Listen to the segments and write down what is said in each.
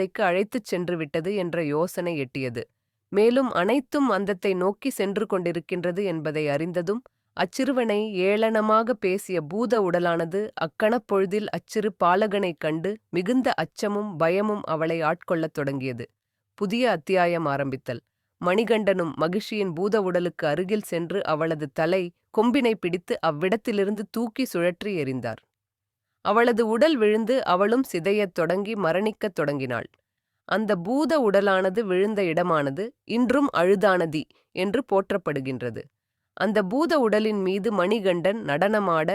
அறைக்கு அழைத்துச் சென்று விட்டது என்ற யோசனை எட்டியது. மேலும் அனைத்தும் அந்தத்தை நோக்கி சென்று கொண்டிருக்கின்றது என்பதை அறிந்ததும் அச்சிறுவனை ஏளனமாக பேசிய பூத உடலானது அக்கணப்பொழுதில் அச்சிறு பாலகனைக் கண்டு மிகுந்த அச்சமும் பயமும் அவளை ஆட்கொள்ளத் தொடங்கியது. புதிய அத்தியாயம் ஆரம்பித்தல். மணிகண்டனும் மகிழ்ச்சியின் பூத உடலுக்கு அருகில் சென்று அவளது தலை கொம்பினை பிடித்து அவ்விடத்திலிருந்து தூக்கி சுழற்றி எறிந்தார். அவளது உடல் விழுந்து அவளும் சிதையத் தொடங்கி மரணிக்கத் தொடங்கினாள். அந்த பூத உடலானது விழுந்த இடமானது இன்றும் அழுதானதி என்று போற்றப்படுகின்றது. அந்த பூத உடலின் மீது மணிகண்டன் நடனமாட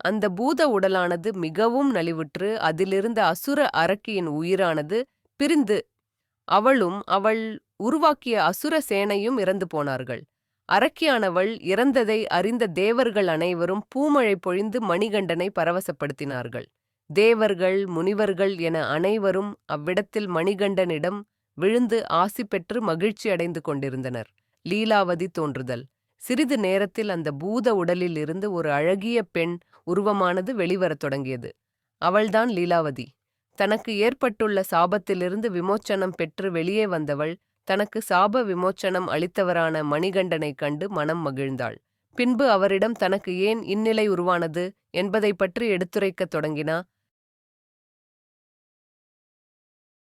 அந்த பூத உடலானது மிகவும் நலிவுற்று அதிலிருந்த அசுர அரக்கியின் உயிரானது பிரிந்து அவளும் அவள் உருவாக்கிய அசுர சேனையும் இறந்து போனார்கள். அரக்கியானவள் இறந்ததை அறிந்த தேவர்கள் அனைவரும் பூமழை பொழிந்து மணிகண்டனை பரவசப்படுத்தினார்கள். தேவர்கள் முனிவர்கள் என அனைவரும் அவ்விடத்தில் மணிகண்டனிடம் விழுந்து ஆசி பெற்று மகிழ்ச்சி அடைந்து கொண்டிருந்தனர். லீலாவதி தோன்றுதல். சிறிது நேரத்தில் அந்த பூத உடலில் இருந்து ஒரு அழகிய பெண் உருவமானது வெளிவரத் தொடங்கியது. அவள்தான் லீலாவதி. தனக்கு ஏற்பட்டுள்ள சாபத்திலிருந்து விமோச்சனம் பெற்று வெளியே வந்தவள் தனக்கு சாப விமோச்சனம் அளித்தவரான மணிகண்டனைக் கண்டு மனம் மகிழ்ந்தாள். பின்பு அவரிடம் தனக்கு ஏன் இந்நிலை உருவானது என்பதை பற்றி எடுத்துரைக்கத் தொடங்கினா